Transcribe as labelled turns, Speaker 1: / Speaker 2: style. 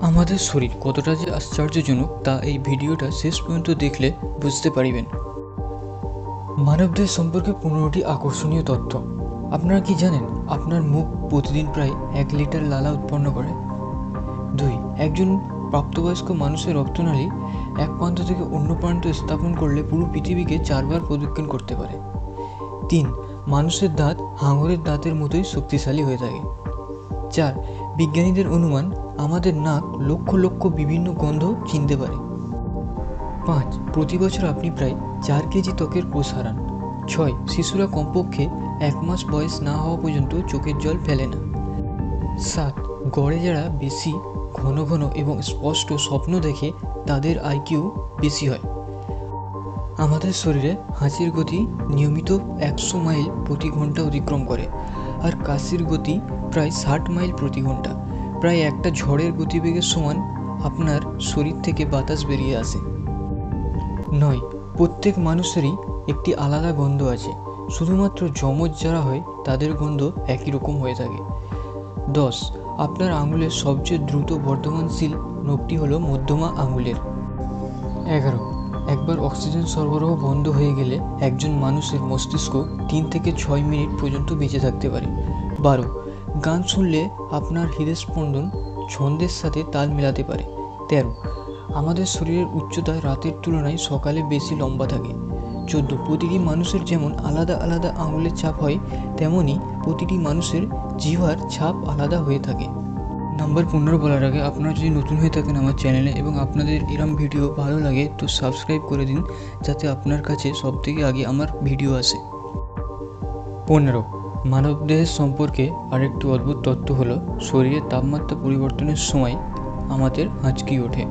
Speaker 1: আমাদের শরীর কতটা যে আশ্চর্যজনক তা এই ভিডিওটা শেষ পর্যন্ত দেখলে বুঝতে পারিবেন। মানবদেহ সম্পর্কে পনেরোটি আকর্ষণীয় তথ্য। আপনারা কি জানেন, আপনার মুখ প্রতিদিন প্রায় এক লিটার লালা উৎপন্ন করে? দুই, একজন প্রাপ্তবয়স্ক মানুষের রক্তনালী এক প্রান্ত থেকে অন্য প্রান্তে স্থাপন করলে পুরো পৃথিবীকে চারবার প্রদক্ষিণ করতে পারে। তিন, মানুষের দাঁত হাঙরের দাঁতের মতোই শক্তিশালী হয়ে থাকে। চার বিজ্ঞানীদের অনুমান, আমাদের নাক লক্ষ লক্ষ বিভিন্ন গন্ধ চিনতে পারে। পাঁচ, প্রতি বছর আপনি প্রায় চার কেজি ত্বকের কোষ হারান। ছয়, শিশুরা কমপক্ষে এক মাস বয়স না হওয়া পর্যন্ত চোখের জল ফেলে না। সাত, গড়ে যারা বেশি, ঘন ঘন এবং স্পষ্ট স্বপ্ন দেখে তাদের আইকিউ বেশি হয়। আমাদের শরীরে হাঁচির গতি নিয়মিত একশো মাইল প্রতি ঘণ্টা অতিক্রম করে। আর কাশির গতি প্রায় ষাট মাইল প্রতি ঘণ্টা। প্রায় একটা ঝড়ের গতিবেগের সমান আপনার শরীর থেকে বাতাস বেরিয়ে আসে। নয়, প্রত্যেক মানুষেরই একটি আলাদা গন্ধ আছে। শুধুমাত্র যমজ যারা হয়, তাদের গন্ধ একই রকম হয়ে থাকে। দশ, আপনার আঙুলের সবচেয়ে দ্রুত বর্ধমানশীল নখটি হলো মধ্যমা আঙুলের। এগারো একবার অক্সিজেন সরবরাহ বন্ধ হয়ে গেলে একজন মানুষের মস্তিষ্ক তিন থেকে ছয় মিনিট পর্যন্ত বেঁচে থাকতে পারে। বারো, গান শুনলে আপনার হৃদস্পন্দন ছন্দের সাথে তাল মেলাতে পারে। তেরো, আমাদের শরীরের উচ্চতা রাতের তুলনায় সকালে বেশি লম্বা থাকে। চোদ্দ, প্রতিটি মানুষের যেমন আলাদা আলাদা আঙুলের ছাপ হয় তেমনই প্রতিটি মানুষের জিহ্বার ছাপ আলাদা হয়ে থাকে। নাম্বার পনেরো বলার আগে আপনারা যদি নতুন হয়ে থাকেন আমার চ্যানেলে এবং আপনাদের এরম ভিডিও ভালো লাগে, তো সাবস্ক্রাইব করে দিন, যাতে আপনার কাছে সব থেকে আগে আমার ভিডিও আসে। পনেরো মানবদেহের সম্পর্কে আরেকটি অদ্ভুত তত্ত্ব হলো শরীরের তাপমাত্রা পরিবর্তনের সময় আমাদের হাঁচকি ওঠে।